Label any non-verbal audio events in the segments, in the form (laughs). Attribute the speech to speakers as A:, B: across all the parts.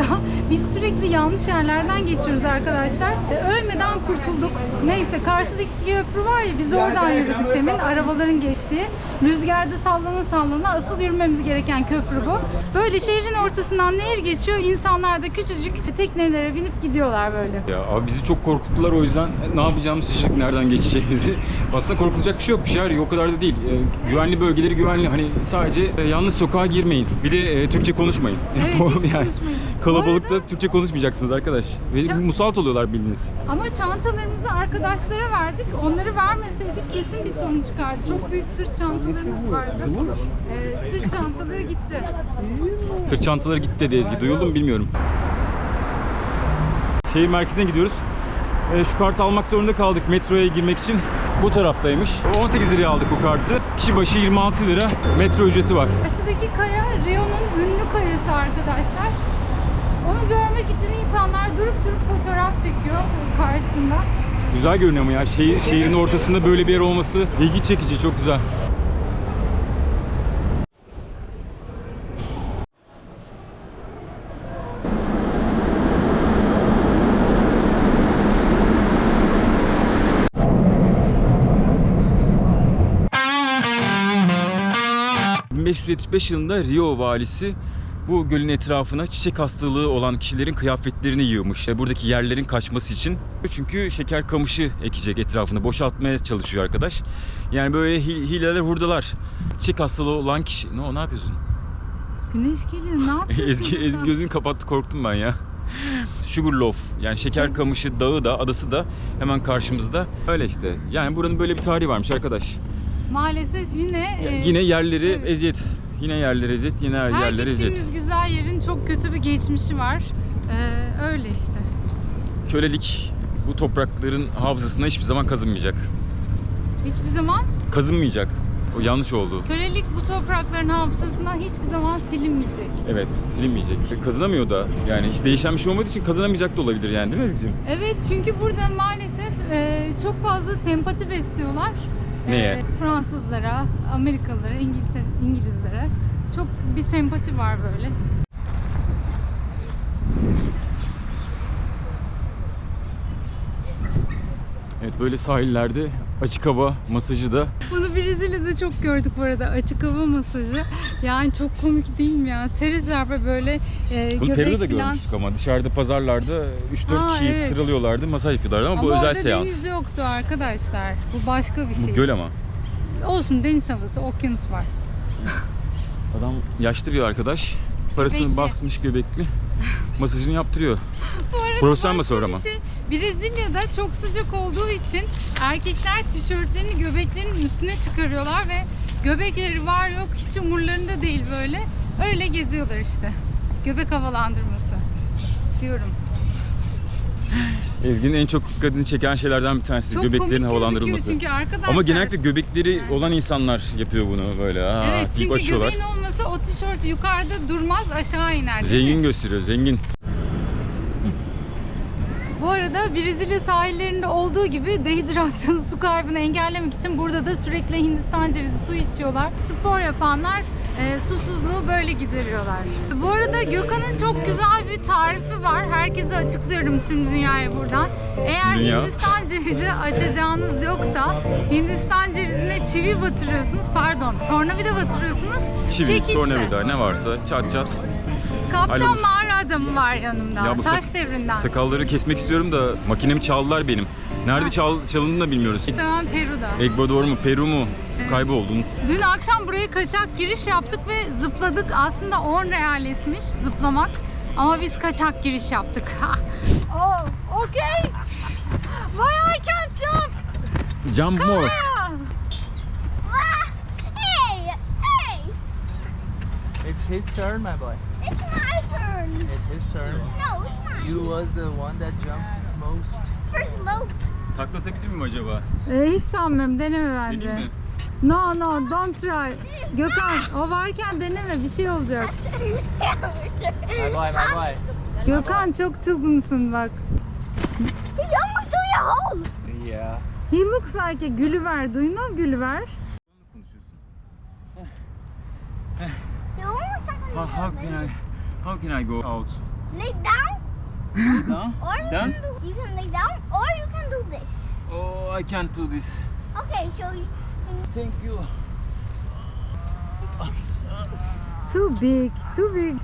A: burada. Biz sürekli yanlış yerlerden geçiyoruz arkadaşlar. E, ölmeden kurtulduk. Neyse karşıdaki köprü var ya biz oradan yürüdük demin arabaların geçtiği. Rüzgarda sallana sallana asıl yürümemiz gereken köprü bu. Böyle şehrin ortasından nehir geçiyor. İnsanlar da küçücük teknelere binip gidiyorlar böyle.
B: Ya abi bizi çok korkuttular o yüzden ne yapacağımızı şaşırdık nereden geçeceğimizi. (laughs) Aslında korkulacak bir şey yokmuş yani o kadar da değil. Ee, güvenli bölgeleri güvenli hani sadece e, yalnız sokağa girmeyin. Bir de e, Türkçe konuşmayın.
A: Evet, (laughs) hiç konuşmayın.
B: Kalabalıkta
A: arada-
B: Türkçe konuşmayacaksınız arkadaş. Ve
A: Ça-
B: musallat oluyorlar bildiğiniz.
A: Ama çantalarımızı arkadaşlara verdik. Onları vermeseydik kesin bir sorun çıkardı. Çok büyük sırt çantalarımız vardı. Ee, sırt çantaları gitti.
B: Sırt çantaları gitti dedi Ezgi. Duyuldu mu bilmiyorum. Şehir merkezine gidiyoruz. Ee, şu kartı almak zorunda kaldık metroya girmek için. Bu taraftaymış. 18 liraya aldık bu kartı. Kişi başı 26 lira metro ücreti var.
A: Karşıdaki kaya Rio'nun ünlü kayası arkadaşlar. Görmek için insanlar durup durup fotoğraf çekiyor karşısında.
B: Güzel görünüyor ama ya. Şehir, şehrin ortasında böyle bir yer olması ilgi çekici. Çok güzel. ...1575 yılında Rio valisi bu gölün etrafına çiçek hastalığı olan kişilerin kıyafetlerini yığmış. Buradaki yerlerin kaçması için. Çünkü şeker kamışı ekecek etrafını. Boşaltmaya çalışıyor arkadaş. Yani böyle hi- hileler hurdalar. Çiçek hastalığı olan kişi... Ne, ne yapıyorsun?
A: Güneş geliyor ne (laughs) yapıyorsun?
B: Ezgi? Ezgi gözünü kapattı korktum ben ya. Sugarloaf yani şeker
A: Şey-
B: kamışı dağı da adası da hemen karşımızda. Öyle işte. Yani buranın böyle bir tarihi varmış arkadaş.
A: Maalesef yine... e,
B: Yine yerleri
A: evet.
B: eziyet. Yine yerleri eziyet, yine
A: her
B: yerleri
A: gittiğimiz
B: eziyet.
A: güzel yerin çok kötü bir geçmişi var. Ee, öyle işte.
B: Kölelik bu toprakların hafızasına hiçbir zaman kazınmayacak.
A: Hiçbir zaman
B: Kazınmayacak. O yanlış oldu.
A: kölelik bu toprakların hafızasından hiçbir zaman silinmeyecek.
B: Evet, silinmeyecek. Kazınamıyor da. Yani hiç değişen bir şey olmadığı için kazanamayacak da olabilir yani değil mi Ezgi'cim?
A: Evet çünkü burada maalesef e, çok fazla sempati besliyorlar.
B: Neye?
A: Fransızlara, Amerikalılara, İngiltere, İngilizlere. Çok bir sempati var böyle.
B: Evet böyle sahillerde açık hava masajı da
A: Bunu Brezilya'da çok gördük bu arada açık hava masajı. Yani çok komik değil mi ya? Serizlerpe böyle e,
B: Bunu Peru'da da
A: falan.
B: görmüştük ama dışarıda pazarlarda 3-4
A: Ha,
B: kişiyi
A: evet.
B: sıralıyorlardı masaj yapıyorlardı ama,
A: Ama
B: bu özel seans.
A: deniz yoktu arkadaşlar. Bu başka bir
B: Bu
A: şey.
B: göl ama.
A: Olsun deniz havası, okyanus var.
B: Adam yaşlı bir arkadaş. Parasını
A: Göbekli.
B: basmış göbekli. Masajını yaptırıyor. Profesyonel masör ama.
A: Şey, Brezilya'da çok sıcak olduğu için erkekler tişörtlerini göbeklerinin üstüne çıkarıyorlar ve göbekleri var yok hiç umurlarında değil böyle. Öyle geziyorlar işte. Göbek havalandırması diyorum.
B: Ezgi'nin en çok dikkatini çeken şeylerden bir tanesi
A: Çok
B: göbeklerin
A: komik
B: havalandırılması.
A: gözüküyor çünkü arkadaşlar.
B: Ama genellikle göbekleri
A: Yani.
B: olan insanlar yapıyor bunu böyle. Ha,
A: Evet
B: deyip
A: çünkü
B: açıyorlar.
A: göbeğin olmasa o tişört yukarıda durmaz aşağı iner değil
B: Zengin gösteriyor, zengin.
A: Bu arada Brezilya sahillerinde olduğu gibi dehidrasyonu, (laughs) su kaybını engellemek için burada da sürekli Hindistan cevizi su içiyorlar. Spor yapanlar e, susuzluğu böyle gideriyorlar. Bu arada Gökhan'ın çok güzel bir tarifi var. Herkese açıklıyorum tüm dünyaya buradan. Eğer
B: dünya.
A: Hindistan cevizi (laughs) açacağınız yoksa Hindistan cevizine çivi batırıyorsunuz. Pardon, tornavida batırıyorsunuz.
B: Çivi,
A: çekiçle.
B: tornavida ne varsa çat çat.
A: Kaptan
B: Hallolur.
A: mağara adamı var yanımda.
B: Ya bu
A: Taş
B: sak-
A: devrinden.
B: Sakalları kesmek istiyorum da makinemi çaldılar benim. Nerede çal, çalındığını da bilmiyoruz.
A: Tamam Peru'da.
B: Ekvador mu, Peru mu?
A: Evet.
B: Kayboldum.
A: Dün akşam buraya kaçak giriş yaptık ve zıpladık. Aslında 10 realesmiş zıplamak. Ama biz kaçak giriş yaptık. (laughs) oh, okay. Why I can't jump?
B: Jump more.
A: Ah.
C: Hey! Hey!
D: It's his turn, my boy.
C: It's my turn!
D: It's his turn.
C: No, it's mine.
D: You was the one that jumped most.
C: First slope.
B: Taklatabilir miyim acaba?
A: Ee, hiç sanmıyorum. Deneme bence.
B: Deneyim mi?
A: No no don't try. Gökhan o varken deneme bir şey olacak.
D: My boy, my boy.
A: Gökhan çok çılgınsın bak.
C: He almost threw your hole!
D: Yeah.
A: He looks like a Gülüver. Do you know Gülüver?
C: He almost stuck on
B: How, how can I how can I go out?
C: lay down,
B: No? (laughs)
C: or you
B: Down?
C: can do you can lay down, or you can do this.
B: Oh, I can't do this.
C: Okay, so you,
B: Thank you.
A: Too big, too big.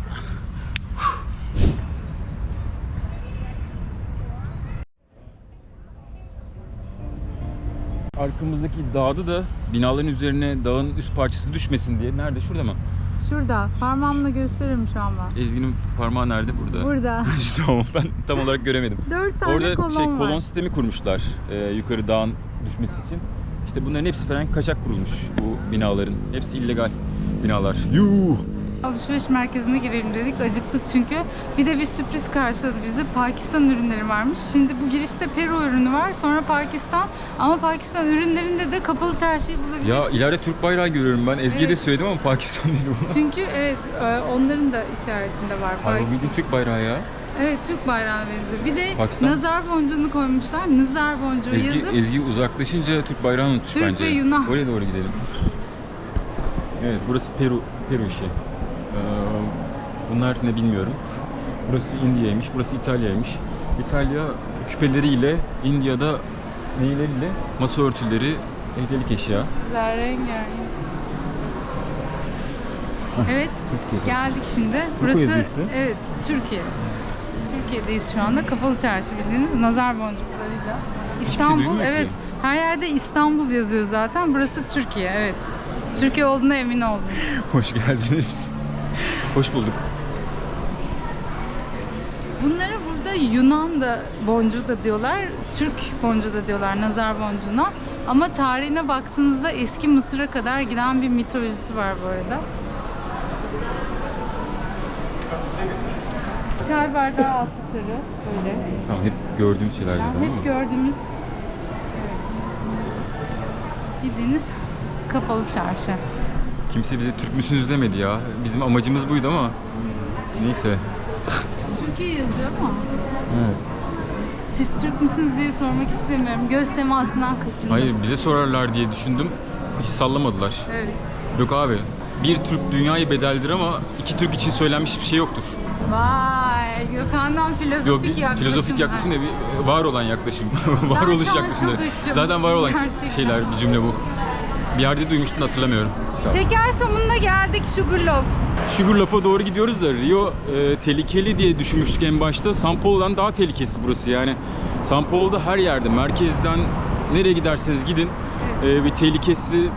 B: Arkamızdaki dağda da binaların üzerine dağın üst parçası düşmesin diye. Nerede? Şurada mı?
A: Şurada. Parmağımla gösteririm şu an ben.
B: Ezgi'nin parmağı nerede? Burada.
A: Burada. (laughs)
B: tamam ben tam olarak göremedim.
A: Dört tane
B: Orada
A: kolon
B: şey
A: var.
B: kolon sistemi kurmuşlar e, yukarı dağın düşmesi için. İşte bunların hepsi falan kaçak kurulmuş bu binaların. Hepsi illegal binalar. Yuh!
A: Alışveriş merkezine girelim dedik. Acıktık çünkü. Bir de bir sürpriz karşıladı bizi. Pakistan ürünleri varmış. Şimdi bu girişte Peru ürünü var. Sonra Pakistan. Ama Pakistan ürünlerinde de kapalı çarşıyı bulabilirsiniz.
B: Ya ileride Türk bayrağı görüyorum ben. Ezgi'ye de
A: Evet.
B: söyledim ama Pakistan değil bu.
A: Çünkü evet e, onların da işaretinde var
B: Abi bu
A: Pakistan.
B: bildiğin Türk bayrağı ya.
A: Evet Türk bayrağına benziyor. Bir de
B: Pakistan.
A: nazar boncuğunu koymuşlar. Nazar boncuğu
B: Ezgi,
A: yazıp
B: Ezgi uzaklaşınca Türk bayrağını unutmuş
A: Türk
B: bence.
A: ve Yunan.
B: Oraya doğru gidelim. Evet burası Peru, Peru işi. Ee, bunlar ne bilmiyorum. Burası India'ymış, burası İtalya'ymış. İtalya küpeleriyle, India'da neyleriyle? Masa örtüleri, heykelik eşya.
A: güzel rengarenk. Evet geldik şimdi. Burası
B: işte.
A: evet Türkiye. Türkiye'deyiz şu anda. Kapalı çarşı bildiğiniz nazar boncuklarıyla. İstanbul
B: duymuyor ki.
A: evet. Her yerde İstanbul yazıyor zaten. Burası Türkiye evet. Türkiye olduğuna emin oldum. (laughs)
B: Hoş geldiniz. Hoş bulduk.
A: Bunlara burada Yunan da boncuğu da diyorlar, Türk boncuğu da diyorlar nazar boncuğuna. Ama tarihine baktığınızda eski Mısır'a kadar giden bir mitolojisi var bu arada. Çay bardağı altlıkları böyle.
B: Tamam hep gördüğümüz şeyler
A: Yani hep gördüğümüz evet. bildiğiniz kapalı çarşı.
B: Kimse bize Türk müsünüz demedi ya. Bizim amacımız buydu ama neyse.
A: Türkiye yazıyor ama
B: Evet.
A: siz Türk müsünüz diye sormak istemiyorum. Göz temasından kaçındım.
B: Hayır bize sorarlar diye düşündüm. Hiç sallamadılar.
A: Evet.
B: Yok abi. Bir Türk dünyayı bedeldir ama iki Türk için söylenmiş bir şey yoktur.
A: Vay Gökhan'dan filozofik
B: Yok bir
A: yaklaşım.
B: filozofik yaklaşım da bir var olan yaklaşım. (laughs) Varoluş
A: şu an
B: yaklaşımları.
A: çok açım.
B: Zaten var olan
A: Gerçekten.
B: şeyler bir cümle bu. Bir yerde duymuştum hatırlamıyorum.
A: Şeker Samun'una geldik Sugarloaf.
B: Sugarloaf'a doğru gidiyoruz da Rio e, tehlikeli diye düşünmüştük en başta. San Paulo'dan daha tehlikesi burası yani. San Paulo'da her yerde merkezden nereye giderseniz gidin e, bir tehlikesi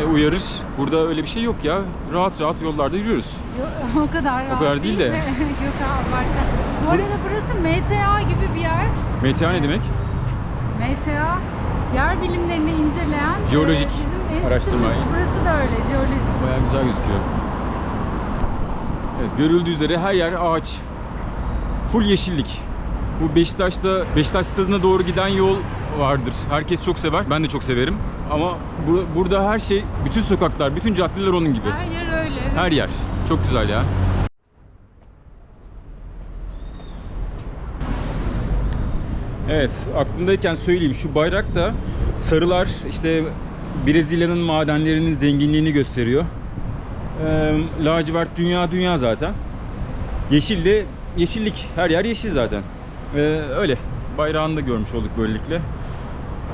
B: e, uyarır. Burada öyle bir şey yok ya. Rahat rahat yollarda yürüyoruz.
A: Yo- (laughs) o kadar rahat
B: kadar değil de. (laughs)
A: Yok abi abartma. Bu arada burası MTA gibi bir yer.
B: MTA ne demek?
A: MTA yer bilimlerini inceleyen e,
B: Jeolojik
A: bizim enstitümüz.
B: araştırma.
A: Burası da öyle jeolojik.
B: Bayağı güzel gözüküyor. Evet, görüldüğü üzere her yer ağaç. Full yeşillik. Bu Beşiktaş'ta Beşiktaş stadına doğru giden yol vardır. Herkes çok sever. Ben de çok severim. Ama bu- burada her şey, bütün sokaklar, bütün caddeler onun gibi.
A: Her yer öyle. evet.
B: Her yer. Çok güzel ya. Evet, aklımdayken söyleyeyim. Şu bayrak da sarılar işte Brezilya'nın madenlerinin zenginliğini gösteriyor. Ee, lacivert dünya dünya zaten. Yeşil de yeşillik. Her yer yeşil zaten. Ee, öyle. Bayrağını da görmüş olduk böylelikle.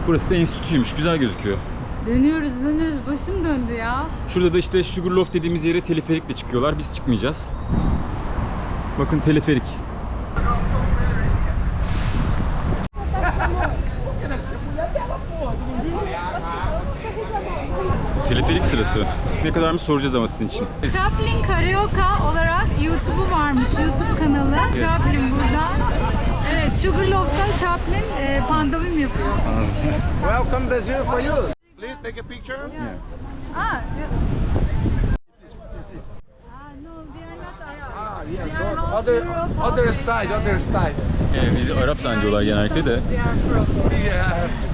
B: Burası da enstitüymüş. Güzel gözüküyor.
A: Dönüyoruz dönüyoruz. Başım döndü ya.
B: Şurada da işte Sugarloaf dediğimiz yere teleferikle çıkıyorlar. Biz çıkmayacağız. Bakın teleferik. Teleferik Ne kadar mı soracağız ama sizin için.
A: Chaplin Karaoke olarak YouTube'u varmış. YouTube kanalı. Chaplin burada. Evet, Sugarloaf'ta Chaplin e, pandomim yapıyor.
E: Welcome Brazil for you. Please take a picture.
A: Ah, yeah. Ah, no,
E: other, other side, other side.
B: Ee, bizi Arap zannediyorlar genellikle de.
A: We are from.
E: Yes.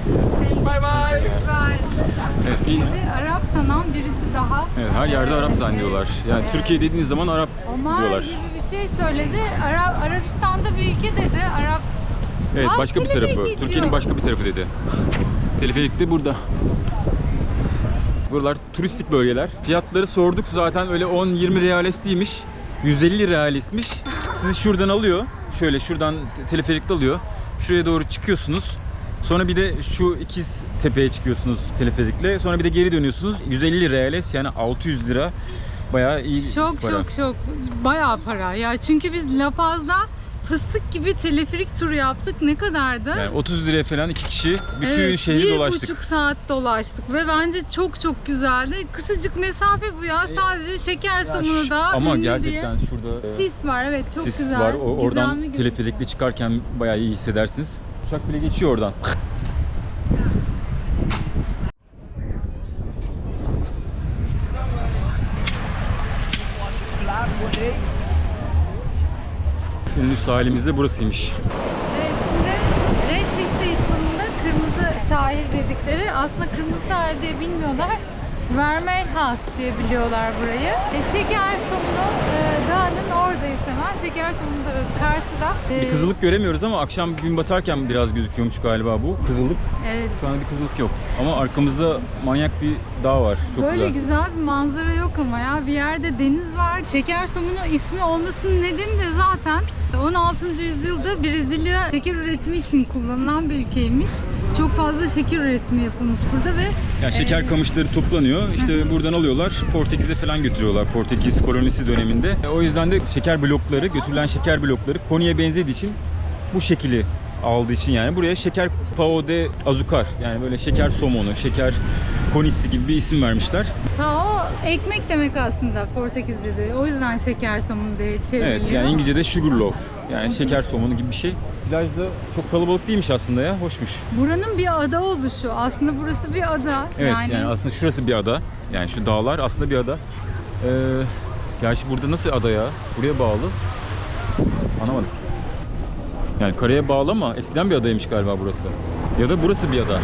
E: Bye bye.
B: Evet, biz-
A: Bizi Arap sanan birisi daha.
B: evet, her yerde Arap zannediyorlar. Yani Türkiye dediğiniz zaman Arap
A: Omar
B: diyorlar.
A: gibi bir şey söyledi. Arap, Arabistan'da bir ülke dedi. Arap
B: Evet
A: Aa,
B: başka bir
A: teleferik
B: tarafı.
A: geçiyor.
B: Türkiye'nin başka bir tarafı dedi. Teleferik de burada. Buralar turistik bölgeler. Fiyatları sorduk zaten öyle 10-20 reales değilmiş. 150 realismiş. Sizi şuradan alıyor. şöyle şuradan te- teleferikte alıyor. Şuraya doğru çıkıyorsunuz. Sonra bir de şu ikiz tepeye çıkıyorsunuz teleferikle. Sonra bir de geri dönüyorsunuz. 150 reales yani 600 lira. Bayağı iyi
A: Şok
B: para.
A: şok şok. Bayağı para. Ya çünkü biz La Paz'da fıstık gibi teleferik turu yaptık. Ne kadardı?
B: Yani 30 liraya falan iki kişi bütün
A: evet,
B: şehri
A: bir
B: dolaştık.
A: buçuk saat dolaştık ve bence çok çok güzeldi. Kısacık mesafe bu ya. Sadece şeker somunu da
B: Ama gerçekten şurada e,
A: diye. Sis var evet çok
B: sis
A: güzel.
B: var. O, oradan teleferikle çıkarken bayağı iyi hissedersiniz. Uçak bile geçiyor oradan. Ünlü sahilimiz de burasıymış.
A: Evet şimdi Red Fish'teyiz sonunda. Kırmızı sahil dedikleri. Aslında kırmızı sahil diye bilmiyorlar. Vermelhas diye biliyorlar burayı. E, şeker somunu e, dağının oradayız hemen. Şeker somunu da karşıda. E,
B: Bir kızılık göremiyoruz ama akşam gün batarken biraz gözüküyormuş galiba bu. Kızılık.
A: Evet.
B: Şu an bir kızılık yok. Ama arkamızda manyak bir dağ var. Çok
A: Böyle
B: güzel.
A: güzel. bir manzara yok ama ya. Bir yerde deniz var. Şeker somunu ismi olmasının nedeni de zaten 16. yüzyılda Brezilya şeker üretimi için kullanılan bir ülkeymiş. Çok fazla şeker üretimi yapılmış burada ve
B: Yani şeker
A: e,
B: kamışları toplanıyor. İşte buradan alıyorlar. Portekiz'e falan götürüyorlar. Portekiz kolonisi döneminde. E, O yüzden de şeker blokları, götürülen şeker blokları Konya'ya benzediği için bu şekili aldığı için yani buraya şeker pao de azucar yani böyle şeker somonu, şeker konisi gibi bir isim vermişler.
A: Ha o ekmek demek aslında Portekizce'de. O yüzden şeker somunu diye çevriliyor.
B: Evet yani İngilizce'de sugar loaf yani şeker somonu gibi bir şey. Plajda çok kalabalık değilmiş aslında ya, hoşmuş.
A: Buranın bir ada oluşu. Aslında burası bir ada.
B: Evet yani, aslında şurası bir ada. Yani şu dağlar aslında bir ada. Ee, gerçi burada nasıl ada ya? Buraya bağlı. Anlamadım. Yani karaya bağlı ama eskiden bir adaymış galiba burası. Ya da burası bir ada.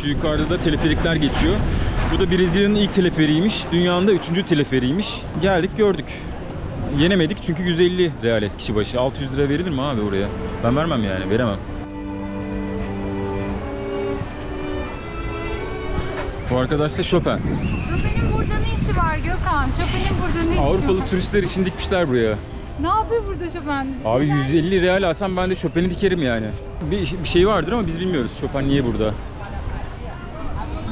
B: Şu yukarıda da teleferikler geçiyor. Bu da Brezilya'nın ilk teleferiğiymiş. Dünyanın da üçüncü teleferiğiymiş. Geldik gördük. Yenemedik çünkü 150 reales kişi başı. 600 lira verilir mi abi oraya? Ben vermem yani veremem. Bu arkadaş da Chopin.
A: Chopin'in burada ne işi var Gökhan? Chopin'in burada ne işi
B: Avrupalı
A: var?
B: turistler için dikmişler buraya.
A: Ne yapıyor burada Chopin?
B: Abi 150 real alsam ben de Chopin'i dikerim yani. Bir, bir şey vardır ama biz bilmiyoruz Chopin niye burada.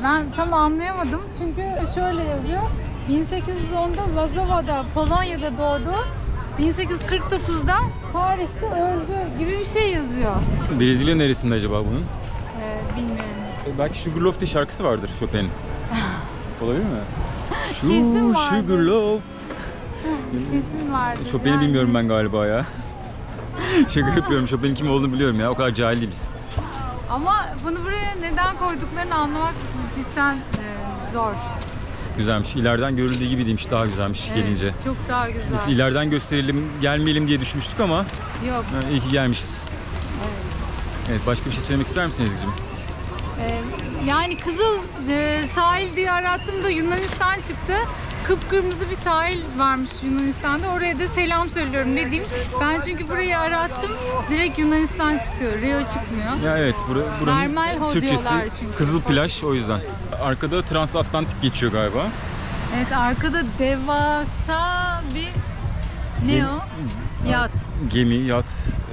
A: Ben tam anlayamadım çünkü şöyle yazıyor. 1810'da Vazova'da Polonya'da doğdu. 1849'da Paris'te öldü gibi bir şey yazıyor.
B: Brezilya neresinde acaba bunun?
A: Ee, bilmiyorum.
B: Belki Sugarloaf diye şarkısı vardır Chopin'in. (laughs) Olabilir mi? Şu (laughs)
A: Kesin vardır.
B: Sugarloaf. (laughs)
A: Kesin vardı.
B: Chopin'i bilmiyorum ben galiba ya. Şaka yapıyorum. Chopin'in kim olduğunu biliyorum ya. O kadar cahil değiliz.
A: Ama bunu buraya neden koyduklarını anlamak cidden e, zor.
B: Güzelmiş. İleriden görüldüğü gibi değilmiş. Daha güzelmiş
A: Evet,
B: gelince.
A: Çok daha güzel.
B: Biz ileriden gösterelim, gelmeyelim diye düşünmüştük ama
A: Yok.
B: ha, iyi ki gelmişiz. Evet, başka bir şey söylemek ister misin Ezgi'cim?
A: Ee, yani Kızıl e, sahil diye arattım da Yunanistan çıktı. Kıpkırmızı bir sahil varmış Yunanistan'da. Oraya da selam söylüyorum ne diyeyim. Ben çünkü burayı arattım. Direkt Yunanistan çıkıyor. Rio çıkmıyor.
B: Ya evet, bura, buranın
A: Mermelho
B: Türkçesi
A: diyorlar çünkü.
B: Kızıl Plaj o yüzden. Arkada Transatlantik geçiyor galiba.
A: Evet arkada devasa bir ne o? Yat.
B: Gemi, yat,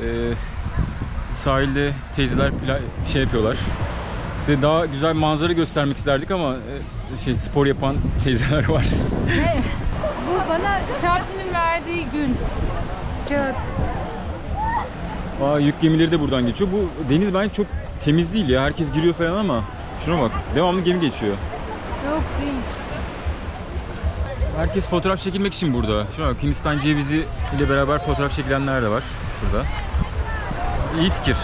B: e, sahilde teyzeler pla- şey yapıyorlar. Size daha güzel manzara göstermek isterdik ama e, şey spor yapan teyzeler var.
A: Bu bana Chaplin'in verdiği gün. Kağıt.
B: Aa, yük gemileri de buradan geçiyor. Bu deniz bence çok temiz değil ya. Herkes giriyor falan ama şuna bak. Devamlı gemi geçiyor.
A: Yok değil.
B: Herkes fotoğraf çekilmek için burada. Şuna bak Hindistan cevizi ile beraber fotoğraf çekilenler de var şurada. İyi fikir.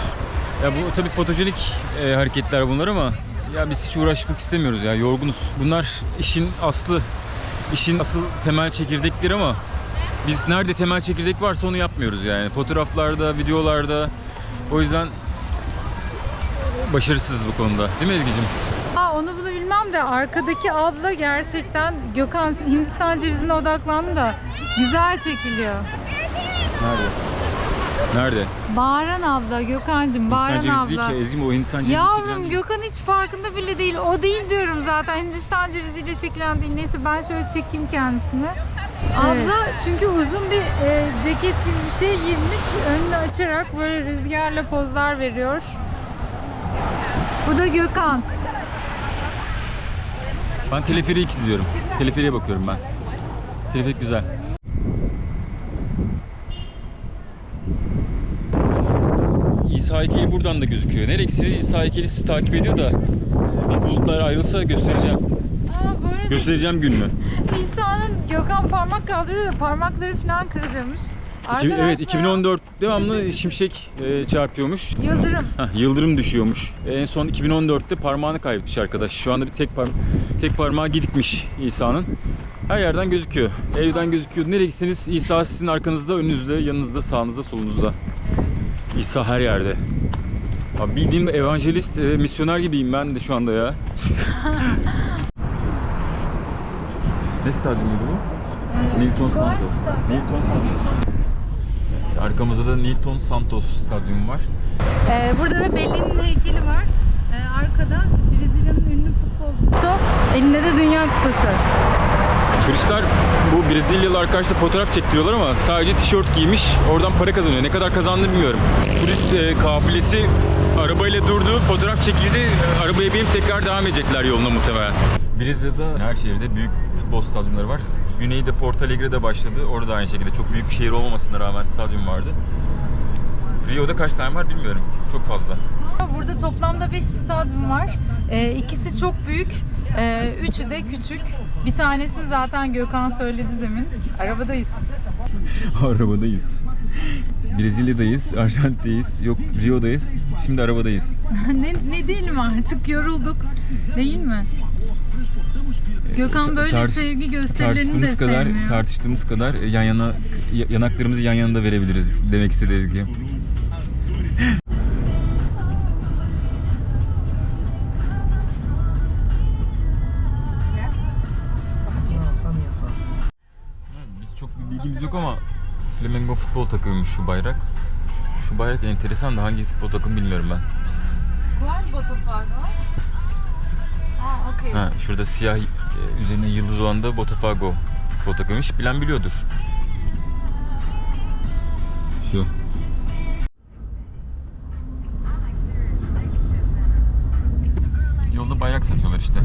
B: Ya bu tabii fotojenik e, hareketler bunlar ama ya biz hiç uğraşmak istemiyoruz ya yorgunuz. Bunlar işin aslı, işin asıl temel çekirdekleri ama biz nerede temel çekirdek varsa onu yapmıyoruz yani. Fotoğraflarda, videolarda. O yüzden başarısız bu konuda. Değil mi Ezgi'cim?
A: Aa, onu bunu bilmem de arkadaki abla gerçekten Gökhan Hindistan cevizine odaklandı da güzel çekiliyor.
B: Nerede? Nerede?
A: Bağıran abla Gökhan'cığım bağıran
B: Hindistan cevizi
A: abla.
B: değil ki Ezgi'm o Hindistan cevizi
A: Yavrum
B: çekilen.
A: Gökhan hiç farkında bile değil. O değil diyorum zaten. Hindistan ceviziyle çekilen değil. Neyse ben şöyle çekeyim kendisini. Abla çünkü uzun bir e, ceket gibi bir şey giymiş. Önünü açarak böyle rüzgarla pozlar veriyor. Bu da Gökhan.
B: Ben teleferiği izliyorum. Teleferiğe bakıyorum ben. Teleferik güzel. İsa heykeli buradan da gözüküyor. Nereye gitseniz İsa heykeli sizi takip ediyor da bir bulutlar ayrılsa göstereceğim.
A: Aa, bu arada
B: Göstereceğim gününü.
A: İsa'nın Gökhan parmak kaldırıyor da parmakları falan kırılıyormuş.
B: İki-
A: Arkadaşlar,
B: evet 2014 devamlı şimşek e, çarpıyormuş.
A: Yıldırım.
B: Heh, yıldırım düşüyormuş. En son 2014'te parmağını kaybetmiş arkadaş. Şu anda bir tek par tek parmağı gidikmiş İsa'nın. Her yerden gözüküyor. Evden gözüküyor. Nereye gitseniz İsa sizin arkanızda, önünüzde, yanınızda, sağınızda, solunuzda. İsa her yerde. Abi bildiğim evangelist, e, misyoner gibiyim ben de şu anda ya. (laughs) ne stadyumuydu bu? Nilton Santos. Nilton Santos. Evet, arkamızda da Nilton Santos stadyumu var.
A: Ee, burada da Bellin'in heykeli var. Ee, arkada Brezilya'nın ünlü futbolcusu. Elinde de Dünya Kupası.
B: Turistler bu Brezilyalı arkadaşla fotoğraf çektiriyorlar ama sadece tişört giymiş oradan para kazanıyor. Ne kadar kazandığını bilmiyorum. Turist e, kafilesi arabayla durdu, fotoğraf çekildi. E, arabaya binip tekrar devam edecekler yoluna muhtemelen. Brezilya'da her şehirde büyük futbol stadyumları var. Güneyde Porto Alegre'de başladı. Orada da aynı şekilde çok büyük bir şehir olmamasına rağmen stadyum vardı. Rio'da kaç tane var bilmiyorum. Çok fazla.
A: Burada toplamda 5 stadyum var. Ee, ikisi çok büyük. Ee, üçü de küçük. Bir tanesi zaten Gökhan söyledi demin. Arabadayız. (laughs)
B: Arabadayız. Brezilya'dayız, Arjantin'deyiz, yok Rio'dayız. Şimdi arabadayız. (laughs)
A: ne, ne diyelim artık yorulduk. Değil mi? Gökhan böyle
B: Tartış-
A: sevgi gösterilerini de
B: tartıştığımız kadar
A: sevmiyor.
B: tartıştığımız kadar yan yana ya- yanaklarımızı yan yana da verebiliriz demek istedi Ezgi. Bilgimiz yok ama Flamengo futbol takımıymış şu bayrak. Şu, şu bayrak enteresan da hangi futbol takımı bilmiyorum ben.
A: Qual Botafogo? Aa, okey.
B: Ha, şurada siyah e, üzerine yıldız olan da Botafogo futbol takımıymış. Bilen biliyordur. Şu. Yolda bayrak satıyorlar işte.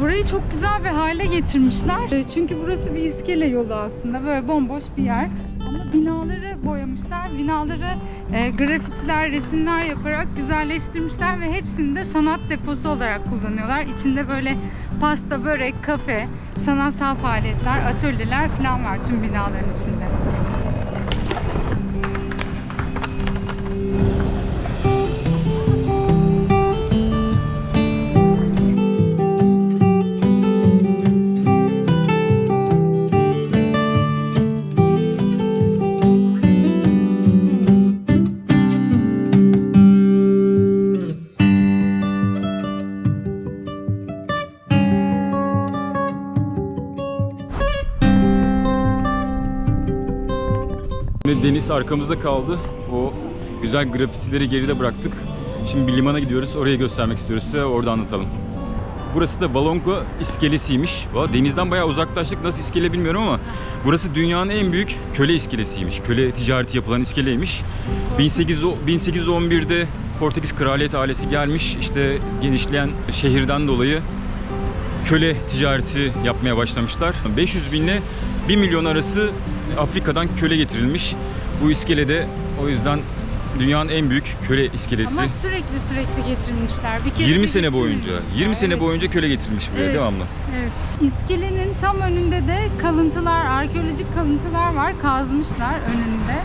A: Burayı çok güzel bir hale getirmişler. Ee, çünkü burası bir iskele yolu aslında. Böyle bomboş bir yer. Ama binaları boyamışlar. Binaları e, grafitiler, resimler yaparak güzelleştirmişler ve hepsini de sanat deposu olarak kullanıyorlar. İçinde böyle pasta, börek, kafe, sanatsal faaliyetler, atölyeler falan var tüm binaların içinde.
B: Arkamızda kaldı. O güzel grafitileri geride bıraktık. Şimdi bir limana gidiyoruz. Orayı göstermek istiyoruz size. Orada anlatalım. Burası da Balongo iskelesiymiş. Denizden bayağı uzaklaştık. Nasıl iskele bilmiyorum ama burası dünyanın en büyük köle iskelesiymiş. Köle ticareti yapılan iskeleymiş. 1800 1811'de Portekiz kraliyet ailesi gelmiş. İşte genişleyen şehirden dolayı köle ticareti yapmaya başlamışlar. 500 binle 1 milyon arası Afrika'dan köle getirilmiş. Bu iskelede o yüzden dünyanın en büyük köle iskelesi.
A: Ama sürekli sürekli getirilmişler. Bir kere
B: 20
A: de
B: sene boyunca.
A: getirmemişler.
B: 20 sene
A: Evet.
B: boyunca köle getirilmiş buraya
A: Evet,
B: devamlı.
A: Evet. İskelenin tam önünde de kalıntılar, arkeolojik kalıntılar var. Kazmışlar önünde.